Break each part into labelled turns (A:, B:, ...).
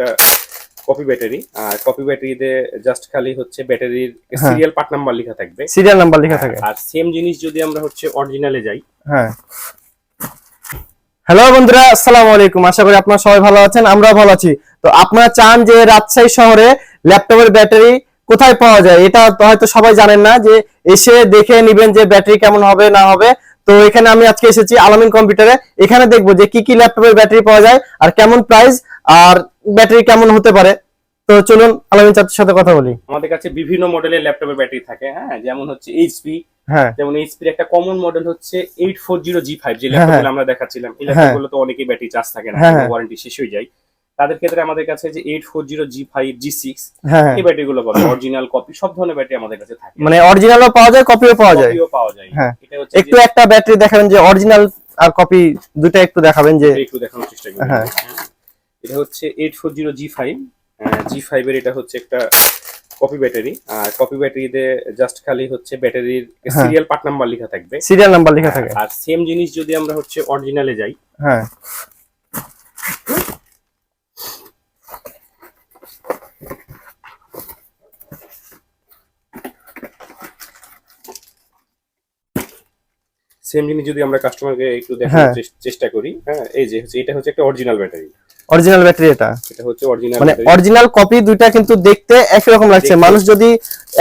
A: একটা copy battery আর copy ব্যাটারিতে জাস্ট খালি হচ্ছে ব্যাটারির
B: হ্যাঁ।
A: সিরিয়াল পার্ট নাম্বার লেখা থাকবে।
B: সিরিয়াল নাম্বার লেখা থাকে।
A: আর সেম জিনিস যদি আমরা হচ্ছে অরিজিনালে যাই।
B: হ্যাঁ। হ্যালো বন্ধুরা আসসালামু আলাইকুম। আশা করি আপনারা সবাই ভালো আছেন আমরাও ভালো আছি। তো আপনারা চান যে রাজশাহী শহরে ল্যাপটপের ব্যাটারি কোথায় পাওয়া যায়? এটা হয়তো সবাই জানেন না যে এসে দেখে নিবেন যে ব্যাটারি কেমন হবে না হবে। তো এখানে আমি আজকে এসেছি আলামিন কম্পিউটারে এখানে দেখব যে কি কি ল্যাপটপের ব্যাটারি পাওয়া যায় আর কেমন প্রাইস আর ব্যাটারি কেমন হতে পারে? তো চলুন আলামিন চাচার সাথে কথা বলি।
A: আমাদের কাছে বিভিন্ন মডেলের ল্যাপটপের ব্যাটারি থাকে হ্যাঁ? যেমন হচ্ছে এইচপি
B: হ্যাঁ।
A: যেমন এইচপির একটা কমন মডেল হচ্ছে eight four zero G five যে
B: হ্যাঁ,
A: ল্যাপটপগুলো আমরা দেখাচ্ছিলাম। এই
B: হ্যাঁ।
A: ল্যাপটপগুলো তো অনেকেই ব্যাটারি চার্জ থাকে না
B: হ্যাঁ, হ্যাঁ।
A: ওয়ারেন্টি শেষ হয়ে যায়। তাদের ক্ষেত্রে আমাদের কাছে যে eight four zero G five G six
B: হ্যাঁ
A: এই ব্যাটারিগুলো পাবে অরিজিনাল কপি সব ধরনের ব্যাটারি আমাদের কাছে থাকে।
B: মানে অরিজিনালও পাওয়া যায় কপিও পাওয়া যায়।
A: কপিও পাওয়া যায়।
B: হ্যাঁ।
A: এটা হচ্ছে
B: একটু একটা ব্যাটারি দেখাবেন যে অরিজিনাল আর কপি দুটো একটু দেখাবেন যে
A: একটু দেখানোর চেষ্টা করি।
B: হ্যাঁ।
A: এটা হচ্ছে eight four zero G five G five এর এটা হচ্ছে একটা কপি ব্যাটারি আর কপি ব্যাটারিতে জাস্ট খালি হচ্ছে ব্যাটারির
B: হ্যাঁ।
A: সিরিয়াল পার্ট নাম্বার লেখা থাকবে।
B: সিরিয়াল নাম্বার লেখা থাকে।
A: আর সেম জিনিস যদি আমরা হচ্ছে অরিজিনালে যাই।
B: হ্যাঁ।
A: সেম জিনিস যদি আমরা কাস্টমারকে একটু
B: হ্যাঁ।
A: দেখানোর চেষ্টা করি হ্যাঁ এই যে হচ্ছে এটা হচ্ছে একটা অরিজিনাল ব্যাটারি
B: অরিজিনাল ব্যাটারি এটা।
A: এটা হচ্ছে অরিজিনাল
B: মানে অরিজিনাল কপি দুইটা কিন্তু দেখতে একই রকম লাগছে মানুষ যদি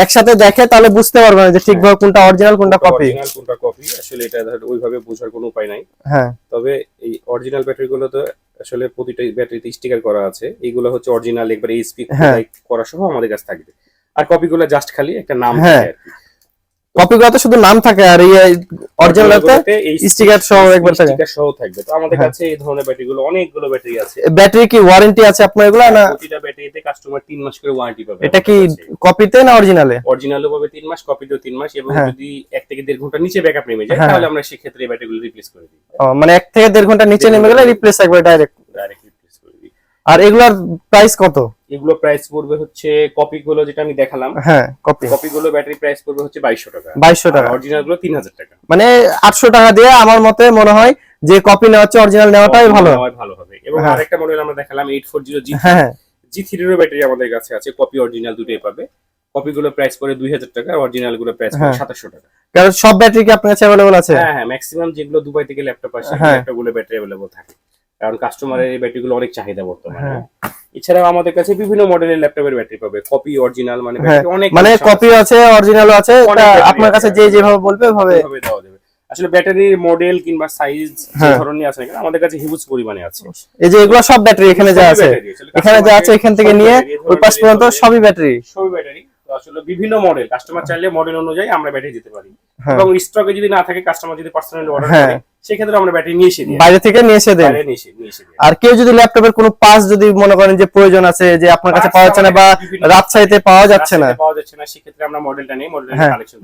B: একসাথে দেখে তাহলে বুঝতে পারবে না যে ঠিকভাবে কোনটা অরিজিনাল কোনটা কপি
A: অরিজিনাল কোনটা কপি আসলে এটা ধর ওইভাবে বোঝার কোনো উপায় নাই।
B: হ্যাঁ।
A: তবে এই অরিজিনাল ব্যাটারি গুলো তো আসলে প্রতিটা ব্যাটারিতে স্টিকার করা আছে। এইগুলো হচ্ছে অরিজিনাল একবার এইচপি
B: হ্যাঁ।
A: করা সহ আমাদের কাছে থাকবে। আর কপিগুলো জাস্ট খালি একটা নাম
B: হ্যাঁ।
A: থাকে আর কি।
B: কপিগুলোতে শুধু নাম থাকে আর এই অরিজিনালতে
A: এই
B: সহ একবার থাকে।
A: sticker সহ থাকবে। তো আমাদের
B: হ্যাঁ।
A: কাছে এই ধরনের ব্যাটারি গুলো অনেকগুলো ব্যাটারি আছে।
B: ব্যাটারি কি ওয়ারেন্টি আছে আপনার এগুলা না?
A: প্রতিটা ব্যাটারিতে কাস্টমার তিন মাস করে ওয়ারেন্টি পাবে।
B: এটা কি কপিতে না অরিজিনালে
A: অরিজিনালও পাবে তিন মাস কপিতেও তিন মাস এবং
B: হ্যাঁ।
A: যদি এক থেকে দেড় ঘণ্টা নিচে ব্যাকআপ নেমে যায়
B: হ্যাঁ।
A: তাহলে আমরা সেক্ষেত্রে এই ব্যাটারিগুলো রিপ্লেস করে দিই।
B: মানে এক থেকে দেড় ঘণ্টা নিচে নেমে গেলে রিপ্লেস একবার ডাইরেক্ট
A: ডাইরেক্ট রিপ্লেস করে দিই।
B: আর এগুলার প্রাইস কত?
A: এগুলো প্রাইস পড়বে হচ্ছে কপি গুলো যেটা আমি দেখালাম
B: হ্যাঁ কপি
A: কপি গুলো ব্যাটারি প্রাইস পড়বে হচ্ছে বাইশশো টাকা।
B: বাইশশো টাকা।
A: অরিজিনালগুলো তিন হাজার টাকা।
B: মানে আটশো টাকা দিয়ে আমার মতে মনে হয় যে কপি নেওয়া হচ্ছে অরিজিনাল নেওয়াটাই ভালো।
A: হয় ভালো হবে। এবং
B: হ্যাঁ।
A: আরেকটা মডেল আমরা দেখালাম এইট ফোর জিরো জি
B: হ্যাঁ হ্যাঁ।
A: জি থ্রিরও ব্যাটারি আমাদের কাছে আছে কপি অরিজিনাল দুটোই পাবে। কপি গুলো প্রাইস পড়ে দুই হাজার টাকা অরিজিনালগুলো প্রাইস পড়ে
B: হ্যাঁ।
A: সাতাশশো টাকা।
B: কারণ সব ব্যাটারি কি আপনার কাছে অ্যাভেলেবল আছে?
A: হ্যাঁ হ্যাঁ ম্যাক্সিমাম যেগুলো দুবাই থেকে ল্যাপটপ আসে
B: হ্যাঁ।
A: ল্যাপটপগুলো ব্যাটারি অ্যাভেলেবল থাকে। কারণ কাস্টমারের এই ব্যাটারি গুলো অনেক চাহিদা বর্তমানে।
B: হ্যাঁ।
A: এছাড়াও আমাদের কাছে বিভিন্ন মডেলের ল্যাপটপের ব্যাটারি পাবে। কপি অরিজিনাল মানে
B: হ্যাঁ,
A: অনেক
B: মানে কপি আছে অরিজিনালও আছে আপনার কাছে যে যেভাবে বলবে ওভাবে
A: দেওয়া যাবে। আসলে ব্যাটারির মডেল কিংবা সাইজ যে
B: হ্যাঁ।
A: ধরনের আছে না কেন, আমাদের কাছে হিউজ পরিমাণে আছে।
B: এই যে এগুলো সব ব্যাটারি এখানে যা আছে। এখানে যা আছে এখান থেকে নিয়ে ওই পাশ পর্যন্ত সবই ব্যাটারি
A: সবই ব্যাটারি তো আসলে বিভিন্ন মডেল কাস্টমার চাইলে মডেল অনুযায়ী আমরা ব্যাটারি দিতে পারি।
B: হ্যাঁ।
A: এবং স্টকে যদি না থাকে কাস্টমার যদি পার্সোনালি অর্ডার
B: হ্যাঁ।
A: করে সেক্ষেত্রে আমরা ব্যাটারি নিয়ে এসে
B: বাইরে থেকে নিয়ে এসে দেন? আর কেউ যদি ল্যাপটপের কোনো পাস যদি মনে করেন যে প্রয়োজন আছে যে আপনার কাছে পাওয়া যাচ্ছে না বা রাজশাহীতে পাওয়া যাচ্ছে না।
A: পাওয়া যাচ্ছে না সেক্ষেত্রে আমরা মডেলটা নেই মডেলটা
B: হ্যাঁ
A: কালেকশন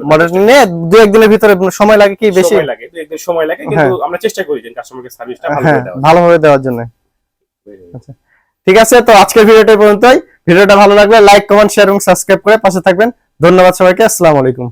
B: নিয়ে দু একদিনের ভিতরে সময় লাগে কি বেশি?
A: সময় লাগে দু একদিন সময় লাগে কিন্তু আমরা চেষ্টা করি যে কাস্টমারকে সার্ভিসটা ভালো
B: হ্যাঁ ভালোভাবে দেওয়ার জন্য। ঠিক আছে তো আজকের ভিডিওটা পর্যন্তই। ভিডিওটা ভালো লাগলে লাইক কমেন্ট শেয়ার এবং সাবস্ক্রাইব করে পাশে থাকবেন। ধন্যবাদ সবাইকে আসসালামু আলাইকুম।